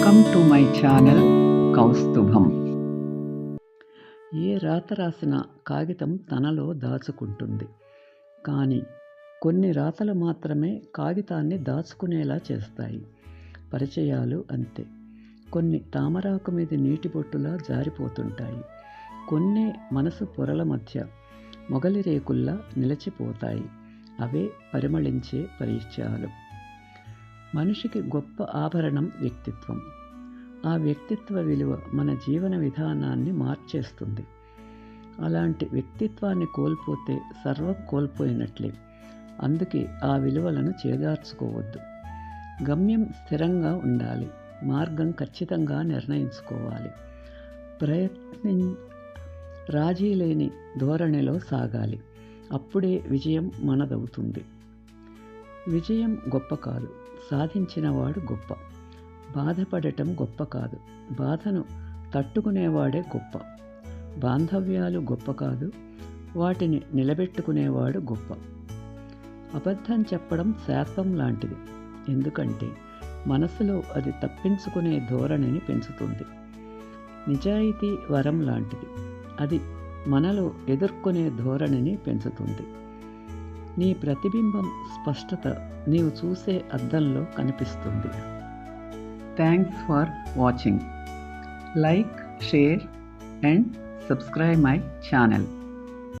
Welcome to my channel Kaustubham ఏ రాత రాసిన కాగితం తనలో దాచుకుంటుంది. కానీ కొన్ని రాతలు మాత్రమే కాగితాన్ని దాచుకునేలా చేస్తాయి. పరిచయాలు అంతే. కొన్ని తామరాకు మీద నీటి బొట్టులా జారిపోతుంటాయి. కొన్ని మనసు పొరల మధ్య మొగలి రేకుల్లా నిలిచిపోతాయి. అవే పరిమళించే పరిచయాలు. మనిషికి గొప్ప ఆభరణం వ్యక్తిత్వం. ఆ వ్యక్తిత్వ విలువ మన జీవన విధానాన్ని మార్చేస్తుంది. అలాంటి వ్యక్తిత్వాన్ని కోల్పోతే సర్వం కోల్పోయినట్లే. అందుకే ఆ విలువలను చేదార్చుకోవద్దు గమ్యం స్థిరంగా ఉండాలి. మార్గం ఖచ్చితంగా నిర్ణయించుకోవాలి. ప్రయత్ని రాజీ లేని ధోరణిలో సాగాలి. అప్పుడే విజయం మనదవుతుంది. విజయం గొప్ప కాదు. సాధించినవాడు గొప్ప. బాధపడటం గొప్ప కాదు. బాధను తట్టుకునేవాడే గొప్ప. బాంధవ్యాలు గొప్ప కాదు. వాటిని నిలబెట్టుకునేవాడు గొప్ప. అబద్ధం చెప్పడం శాపం లాంటిది. ఎందుకంటే మనసులో అది తప్పించుకునే ధోరణిని పెంచుతుంది. నిజాయితీ వరం లాంటిది. అది మనలో ఎదుర్కొనే ధోరణిని పెంచుతుంది. నీ ప్రతిబింబం స్పష్టత నీవు చూసే అద్దంలో కనిపిస్తుంది. Thanks for watching like share and subscribe my channel